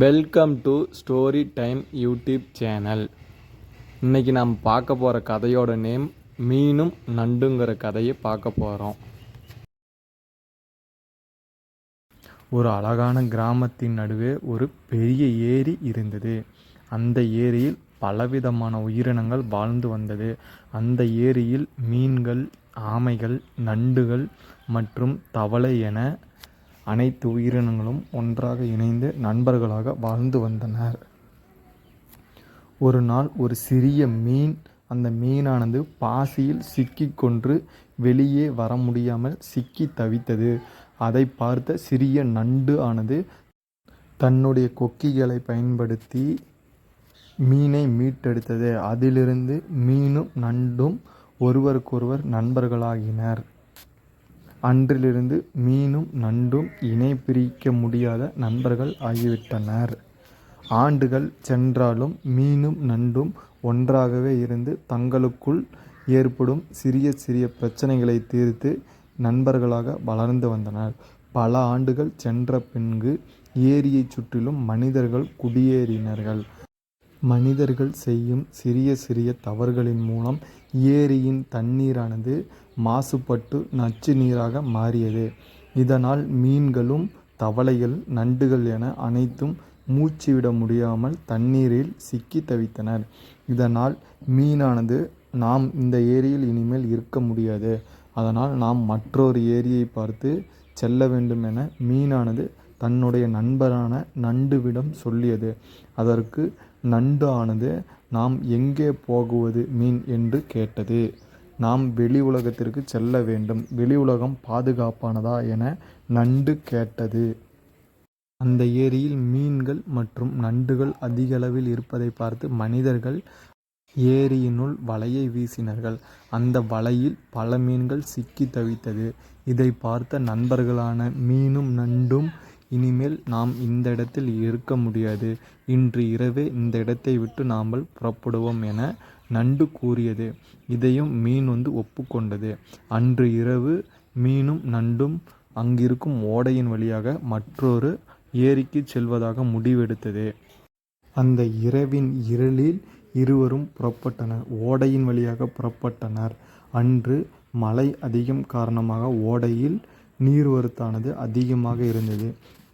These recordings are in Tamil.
Welcome to story time YouTube channel இன்றைக்கி நாம் பார்க்க போகிற கதையோட நேம் மீனும் நண்டுங்கிற கதையை பார்க்க போகிறோம் ஒரு அழகான கிராமத்தின் நடுவே ஒரு பெரிய ஏரி இருந்தது. அந்த ஏரியில் பலவிதமான உயிரினங்கள் வாழ்ந்து வந்தது. அந்த ஏரியில் மீன்கள் ஆமைகள் நண்டுகள் மற்றும் தவளை என அனைத்து உயிரினங்களும் ஒன்றாக இணைந்து நண்பர்களாக வாழ்ந்து வந்தனர். ஒரு நாள் ஒரு சிறிய மீன் அந்த மீனானது பாசியில் சிக்கிக்கொன்று வெளியே வர முடியாமல் சிக்கி தவித்தது. அதை பார்த்த சிறிய நண்டு ஆனது தன்னுடைய கொக்கிகளை பயன்படுத்தி மீனை மீட்டெடுத்தது. அதிலிருந்து மீனும் நண்டும் ஒருவருக்கொருவர் நண்பர்களாகினர். அன்றிலிருந்து மீனும் நண்டும் இணை பிரிக்க முடியாத நண்பர்கள் ஆகிவிட்டனர். ஆண்டுகள் சென்றாலும் மீனும் நண்டும் ஒன்றாகவே இருந்து தங்களுக்குள் ஏற்படும் சிறிய சிறிய பிரச்சனைகளை தீர்த்து நண்பர்களாக வளர்ந்து வந்தனர். பல ஆண்டுகள் சென்ற பின்பு ஏரியைச் சுற்றிலும் மனிதர்கள் குடியேறினர்கள். மனிதர்கள் செய்யும் சிறிய சிறிய தவறுகளின் மூலம் ஏரியின் தண்ணீரானது மாசுபட்டு நச்சு நீராக மாறியது. இதனால் மீன்களும் தவளைகள் நண்டுகள் என அனைத்தும் மூச்சுவிட முடியாமல் தண்ணீரில் சிக்கி தவித்தனர். இதனால் மீனானது நாம் இந்த ஏரியில் இனிமேல் இருக்க முடியாது. அதனால் நாம் மற்றொரு ஏரியை பார்த்து செல்ல வேண்டும் என மீனானது தன்னுடைய நண்பரான நண்டுவிடம் சொல்லியது. அதற்கு நண்டு ஆனது நாம் எங்கே போகுவது மீன்? என்று கேட்டது. நாம் வெளி உலகத்திற்கு செல்ல வேண்டும். வெளி உலகம் பாதுகாப்பானதா? என நண்டு கேட்டது. அந்த ஏரியில் மீன்கள் மற்றும் நண்டுகள் அதிகளவில் இருப்பதை பார்த்து மனிதர்கள் ஏரியினுள் வலையை வீசினார்கள். அந்த வலையில் பல மீன்கள் சிக்கி தவித்தது. இதை பார்த்த நண்பர்களான மீனும் நண்டும் இனிமேல் நாம் இந்த இடத்தில் இருக்க முடியாது. இன்று இரவே இந்த இடத்தை விட்டு நாமல் புறப்படுவோம் என நண்டு கூறியது. இதையும் மீன் வந்து ஒப்புக்கொண்டது. அன்று இரவு மீனும் நண்டும் அங்கிருக்கும் ஓடையின் வழியாக மற்றொரு ஏரிக்கு செல்வதாக முடிவெடுத்தது. அந்த இரவின் இருளில் இருவரும் புறப்பட்டனர். ஓடையின் வழியாக புறப்பட்டனர். அன்று மழை அதிகம் காரணமாக ஓடையில் நீர்வரத்தானது அதிகமாக இருந்தது.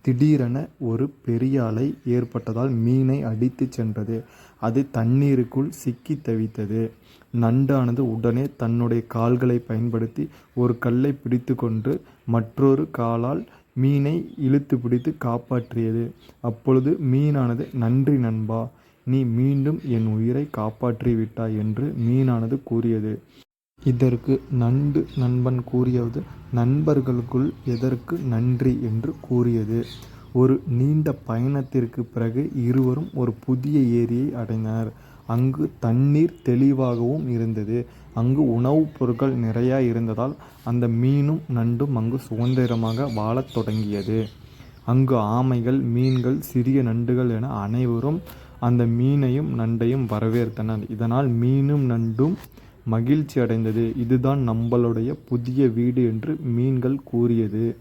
திடீரென ஒரு பெரிய அலை ஏற்பட்டதால் மீனை அடித்து சென்றது. அது தண்ணீருக்குள் சிக்கி தவித்தது. நண்டானது உடனே தன்னுடைய கால்களை பயன்படுத்தி ஒரு கல்லை பிடித்து கொண்டு மற்றொரு காலால் மீனை இழுத்து பிடித்து காப்பாற்றியது. அப்பொழுது மீனானது நன்றி நண்பா நீ மீண்டும் என் உயிரை காப்பாற்றி விட்டாய் என்று மீனானது கூறியது. இதற்கு நண்டு நண்பன் கூறியது நண்பர்களுக்குள் எதற்கு நன்றி? என்று கூறியது. ஒரு நீண்ட பயணத்திற்கு பிறகு இருவரும் ஒரு புதிய ஏரியை அடைந்தனர். அங்கு தண்ணீர் தெளிவாகவும் இருந்தது. அங்கு உணவுப் பொருட்கள் நிறையா இருந்ததால் அந்த மீனும் நண்டும் அங்கு சுதந்திரமாக வாழத் தொடங்கியது. அங்கு ஆமைகள் மீன்கள் சிறிய நண்டுகள் என அனைவரும் அந்த மீனையும் நண்டையும் வரவேற்றனர். இதனால் மீனும் நண்டும் மகிழ்ச்சி அடைந்தது இதுதான் நம்மளுடைய புதிய வீடு என்று மீன்கள் கூறியது.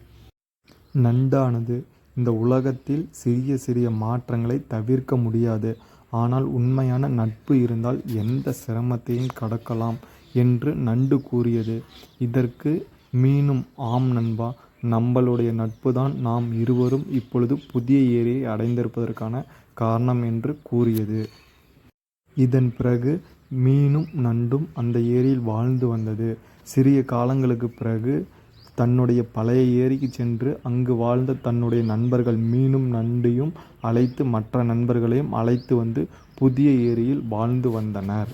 நண்டானது இந்த உலகத்தில் சிறிய சிறிய மாற்றங்களை தவிர்க்க முடியாது. ஆனால் உண்மையான நட்பு இருந்தால் எந்த சிரமத்தையும் கடக்கலாம் என்று நண்டு கூறியது. இதற்கு மீனும் ஆம் நண்பா. நம்மளுடைய நட்பு தான் நாம் இருவரும் இப்பொழுது புதிய ஏரியை அடைந்திருப்பதற்கான காரணம் என்று கூறியது. இதன் பிறகு மீனும் நண்டும் அந்த ஏரியில் வாழ்ந்து வந்தது. சிறிய காலங்களுக்கு பிறகு தன்னுடைய பழைய ஏரிக்கு சென்று அங்கு வாழ்ந்த தன்னுடைய நண்பர்கள் மீனும் நண்டையும் அழைத்து மற்ற நண்பர்களையும் அழைத்து வந்து புதிய ஏரியில் வாழ்ந்து வந்தனர்.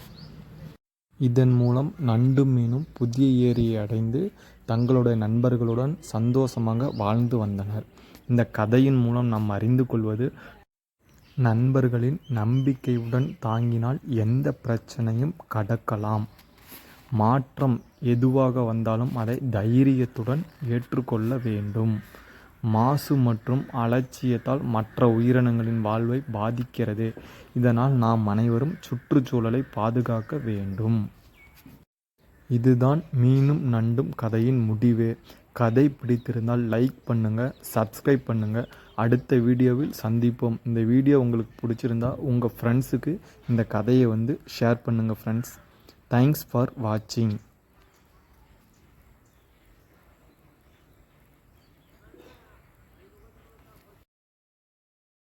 இதன் மூலம் நண்டும் மீனும் புதிய ஏரியை அடைந்து தங்களுடைய நண்பர்களுடன் சந்தோஷமாக வாழ்ந்து வந்தனர். இந்த கதையின் மூலம் நாம் அறிந்து கொள்வது நண்பர்களின் நம்பிக்கையுடன் தாங்கினால் எந்த பிரச்சனையும் கடக்கலாம். மாற்றம் எதுவாக வந்தாலும் அதை தைரியத்துடன் ஏற்றுக்கொள்ள வேண்டும். மாசு மற்றும் அலட்சியத்தால் மற்ற உயிரினங்களின் வாழ்வை பாதிக்கிறது. இதனால் நாம் அனைவரும் சுற்றுச்சூழலை பாதுகாக்க வேண்டும். இதுதான் மீனும் நண்டும் கதையின் முடிவே. கதை பிடித்திருந்தால் லைக் பண்ணுங்கள் சப்ஸ்கிரைப் பண்ணுங்கள் அடுத்த வீடியோவில் சந்திப்போம். இந்த வீடியோ உங்களுக்கு பிடிச்சிருந்தா உங்கள் ஃப்ரெண்ட்ஸுக்கு இந்த கதையை வந்து ஷேர் பண்ணுங்கள் ஃப்ரெண்ட்ஸ் தேங்க்ஸ் ஃபார் வாட்சிங்